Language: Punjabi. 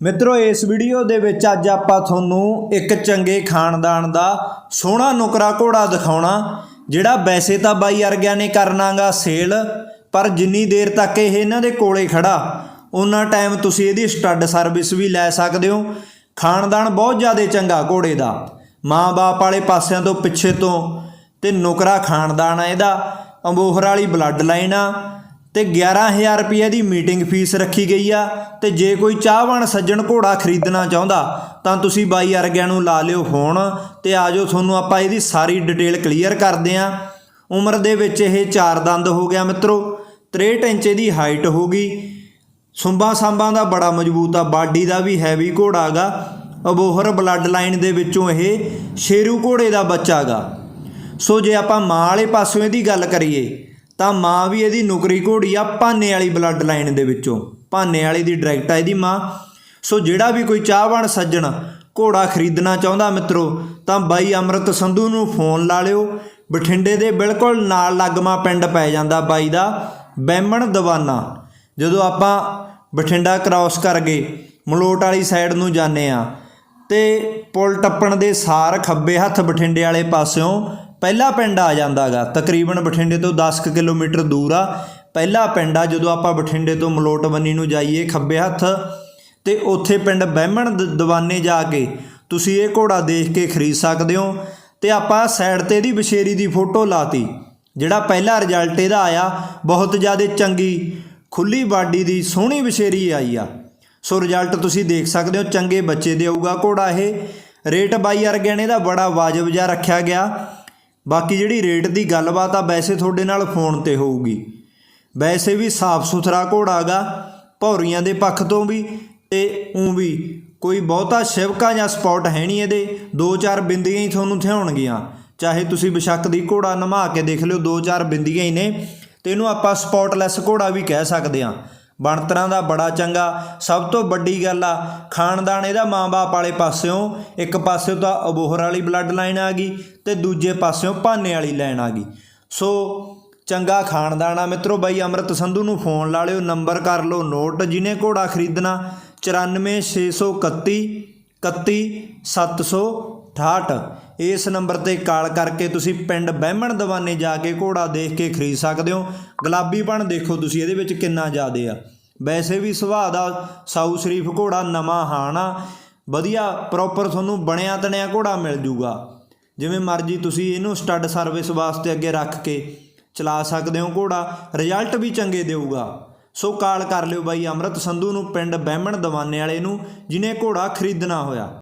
ਮਿੱਤਰੋ, ਇਸ ਵੀਡੀਓ ਦੇ ਵਿੱਚ ਅੱਜ ਆਪਾਂ ਤੁਹਾਨੂੰ ਇੱਕ ਚੰਗੇ ਖਾਨਦਾਨ ਦਾ ਸੋਹਣਾ ਨੁਕਰਾ ਘੋੜਾ ਦਿਖਾਉਣਾ, ਜਿਹੜਾ ਵੈਸੇ ਤਾਂ ਬਾਈ ਵਰਗਿਆਂ ਨੇ ਕਰਨਾਗਾ ਸੇਲ, ਪਰ ਜਿੰਨੀ ਦੇਰ ਤੱਕ ਇਹ ਇਹਨਾਂ ਦੇ ਕੋਲੇ ਖੜਾ ਉਹਨਾਂ ਟਾਈਮ ਤੁਸੀਂ ਇਹਦੀ ਸਟੱਡ ਸਰਵਿਸ ਵੀ ਲੈ ਸਕਦੇ ਹੋ। ਖਾਨਦਾਨ ਬਹੁਤ ਜ਼ਿਆਦਾ ਚੰਗਾ ਘੋੜੇ ਦਾ। ਮਾਂ-ਬਾਪ ਵਾਲੇ ਪਾਸਿਆਂ ਤੋਂ ਪਿੱਛੇ ਤੋਂ ਤੇ ਨੁਕਰਾ ਖਾਨਦਾਨ ਆ ਇਹਦਾ। ਅੰਬੋਹਰ ਵਾਲੀ ਬਲੱਡ ਲਾਈਨ ਆ। ਤੇ 11000 ਰੁਪਏ ਦੀ ਮੀਟਿੰਗ ਫੀਸ ਰੱਖੀ ਗਈ ਆ, ਤੇ ਜੇ ਕੋਈ ਚਾਹਵਾਨ ਸੱਜਣ ਘੋੜਾ ਖਰੀਦਣਾ ਚਾਹੁੰਦਾ, ਤਾਂ ਤੁਸੀਂ ਬਾਈ ਅਰਗਿਆਂ ਨੂੰ ਲਾ ਲਿਓ ਫੋਨ ਤੇ ਆਜੋ ਤੁਹਾਨੂੰ ਆਪਾਂ ਇਹਦੀ ਸਾਰੀ ਡਿਟੇਲ ਕਲੀਅਰ ਕਰਦੇ ਆਂ। ਉਮਰ ਦੇ ਵਿੱਚ ਇਹ ਚਾਰ ਦੰਦ ਹੋ ਗਿਆ ਮਿੱਤਰੋ 63 ਇੰਚ ਦੀ ਹਾਈਟ ਹੋਗੀ ਸੁੰਬਾਂ ਸਾਂਬਾਂ ਦਾ ਬੜਾ ਮਜ਼ਬੂਤ ਆ, ਬਾਡੀ ਦਾ ਵੀ ਹੈਵੀ ਘੋੜਾ ਗਾ। ਅਬੋਹਰ ਬਲੱਡ ਲਾਈਨ ਦੇ ਵਿੱਚੋਂ ਇਹ ਸ਼ੇਰੂ ਘੋੜੇ ਦਾ ਬੱਚਾ ਗਾ। ਸੋ ਜੇ ਆਪਾਂ ਮਾਂ ਵਾਲੇ ਪਾਸੋਂ ਇਹਦੀ ਗੱਲ ਕਰੀਏ ਤਾਂ ਮਾਂ ਵੀ ਇਹਦੀ ਨੁਕਰੀ ਘੋੜੀ ਆ ਭਾਨੇ ਵਾਲੀ ਬਲੱਡ ਲਾਈਨ ਦੇ ਵਿੱਚੋਂ। ਭਾਨੇ ਵਾਲੀ ਦੀ ਡਾਇਰੈਕਟ ਆ ਇਹਦੀ ਮਾਂ। ਸੋ ਜਿਹੜਾ ਵੀ ਕੋਈ ਚਾਹਵਾਨ ਸੱਜਣ ਘੋੜਾ ਖਰੀਦਣਾ ਚਾਹੁੰਦਾ ਮਿੱਤਰੋ, ਤਾਂ ਬਾਈ ਅਮਰਤ ਸੰਧੂ ਨੂੰ ਫੋਨ ਲਾ ਲਿਓ। ਬਠਿੰਡੇ ਦੇ ਬਿਲਕੁਲ ਨਾਲ ਲੱਗਮਾ ਪਿੰਡ ਪੈ ਜਾਂਦਾ ਬਾਈ ਦਾ ਬੈਮਣ ਦਵਾਨਾ। ਜਦੋਂ ਆਪਾਂ ਬਠਿੰਡਾ ਕ੍ਰਾਸ ਕਰ ਗਏ, ਮਲੋਟ ਵਾਲੀ ਸਾਈਡ ਨੂੰ ਜਾਂਦੇ ਆ ਤੇ ਪੁਲ ਟੱਪਣ ਦੇ ਸਾਰ ਖੱਬੇ ਹੱਥ ਬਠਿੰਡੇ ਵਾਲੇ ਪਾਸਿਓਂ ਪਹਿਲਾ ਪਿੰਡ ਆ ਜਾਂਦਾਗਾ ਤਕਰੀਬਨ ਬਠਿੰਡੇ ਤੋਂ 10 ਕੁ ਕਿਲੋਮੀਟਰ ਦੂਰ ਆ। ਪਹਿਲਾ ਪਿੰਡ ਆ, ਜਦੋਂ ਆਪਾਂ ਬਠਿੰਡੇ ਤੋਂ ਮਲੋਟ ਬੰਨੀ ਨੂੰ ਜਾਈਏ ਖੱਬੇ ਹੱਥ, ਤੇ ਉੱਥੇ ਪਿੰਡ ਬਹਿਮਣ ਦ- ਦਵਾਨੇ ਜਾ ਕੇ ਤੁਸੀਂ ਇਹ ਘੋੜਾ ਦੇਖ ਕੇ ਖਰੀਦ ਸਕਦੇ ਹੋ। ਤੇ ਆਪਾਂ ਸਾਈਡ ਤੇ ਇਹਦੀ ਬਸ਼ੇਰੀ ਦੀ ਫੋਟੋ ਲਾਤੀ, ਜਿਹੜਾ ਪਹਿਲਾ ਰਿਜ਼ਲਟ ਇਹਦਾ ਆਇਆ। ਬਹੁਤ ਜ਼ਿਆਦਾ ਚੰਗੀ, ਖੁੱਲੀ ਬਾਡੀ ਦੀ ਸੋਹਣੀ ਬਸ਼ੇਰੀ ਆਈ ਆ। ਸੋ ਰਿਜ਼ਲਟ ਤੁਸੀਂ ਦੇਖ ਸਕਦੇ ਹੋ, ਚੰਗੇ ਬੱਚੇ ਦੇਊਗਾ ਘੋੜਾ ਇਹ। ਰੇਟ ਬਾਈ ਅਰਗਿਆਣੇ ਦਾ ਬੜਾ ਵਾਜਬ ਜਿਹਾ ਰੱਖਿਆ ਗਿਆ। ਬਾਕੀ ਜਿਹੜੀ ਰੇਟ ਦੀ ਗੱਲਬਾਤ ਆ, ਵੈਸੇ ਤੁਹਾਡੇ ਨਾਲ ਫੋਨ ਤੇ ਹੋਊਗੀ। ਵੈਸੇ ਵੀ ਸਾਫ਼ ਸੁਥਰਾ ਘੋੜਾ ਗਾ, ਭੌਰੀਆਂ ਦੇ ਪੱਖ ਤੋਂ ਵੀ, ਤੇ ਉਂ ਵੀ ਕੋਈ ਬਹੁਤਾ ਸ਼ਿਵਕਾ ਜਾਂ ਸਪੌਟ ਹੈ ਨਹੀਂ ਇਹਦੇ। ਦੋ ਚਾਰ ਬਿੰਦੀਆਂ ਹੀ ਤੁਹਾਨੂੰ ਥਿਆਉਣਗੀਆਂ। ਚਾਹੇ ਤੁਸੀਂ ਬਿਸ਼ੱਕ ਦੀ ਘੋੜਾ ਨਮਾ ਕੇ ਦੇਖ ਲਿਓ ਦੋ ਚਾਰ ਬਿੰਦੀਆਂ ਹੀ ਨੇ। ਤੇ ਇਹਨੂੰ ਆਪਾਂ ਸਪੌਟਲੈਸ ਘੋੜਾ ਵੀ ਕਹਿ ਸਕਦੇ ਹਾਂ। ਬਣਤਰਾਂ ਦਾ ਬੜਾ ਚੰਗਾ। ਸਭ ਤੋਂ ਵੱਡੀ ਗੱਲ ਆ, ਖਾਨਦਾਨ ਇਹਦਾ ਮਾਂ-ਬਾਪ ਵਾਲੇ ਪਾਸਿਓਂ, ਇੱਕ ਪਾਸਿਓਂ ਤਾਂ ਅਬੋਹਰ ਵਾਲੀ ਬਲੱਡ ਲਾਈਨ ਆ ਗਈ ਤੇ ਦੂਜੇ ਪਾਸਿਓਂ ਭਾਨੇ ਵਾਲੀ ਲਾਈਨ ਆ ਗਈ। ਸੋ ਚੰਗਾ ਖਾਨਦਾਨ ਆ ਮਿੱਤਰੋ ਬਾਈ, ਅਮਰਤ ਸੰਧੂ ਨੂੰ ਫੋਨ ਲਾ ਲਿਓ ਨੰਬਰ ਕਰ ਲਓ ਨੋਟ ਜਿਹਨੇ ਘੋੜਾ ਖਰੀਦਣਾ 94631 31768 ਇਸ ਨੰਬਰ ਤੇ ਕਾਲ ਕਰਕੇ ਤੁਸੀਂ ਪਿੰਡ ਬਹਿਮਣ ਦਵਾਨੇ ਜਾ ਕੇ ਘੋੜਾ ਦੇਖ ਕੇ ਖਰੀਦ ਸਕਦੇ ਹੋ। ਗੁਲਾਬੀਪਣ ਦੇਖੋ ਤੁਸੀਂ ਇਹਦੇ ਵਿੱਚ ਕਿੰਨਾ ਜ਼ਿਆਦੇ ਆ। ਵੈਸੇ ਵੀ ਸੁਭਾਅ ਦਾ ਸਾਊ ਸ਼ਰੀਫ ਘੋੜਾ ਨਵਾਂ ਹਾਣਾ ਵਧੀਆ ਪ੍ਰੋਪਰ ਤੁਹਾਨੂੰ ਬਣਿਆ ਤਣਿਆ ਘੋੜਾ ਮਿਲ ਜੂਗਾ। ਜਿਵੇਂ ਮਰਜ਼ੀ ਤੁਸੀਂ ਇਹਨੂੰ ਸਟੱਡ ਸਰਵਿਸ ਵਾਸਤੇ ਅੱਗੇ ਰੱਖ ਕੇ ਚਲਾ ਸਕਦੇ ਹੋ ਘੋੜਾ। ਰਿਜ਼ਲਟ ਵੀ ਚੰਗੇ ਦੇਊਗਾ। ਸੋ ਕਾਲ ਕਰ ਲਿਓ ਬਾਈ ਅਮਰਤ ਸੰਧੂ ਨੂੰ ਪਿੰਡ ਬਹਿਮਣ ਦਵਾਨੇ ਵਾਲੇ ਨੂੰ, ਜਿਨੇ ਘੋੜਾ ਖਰੀਦਣਾ ਹੋਇਆ।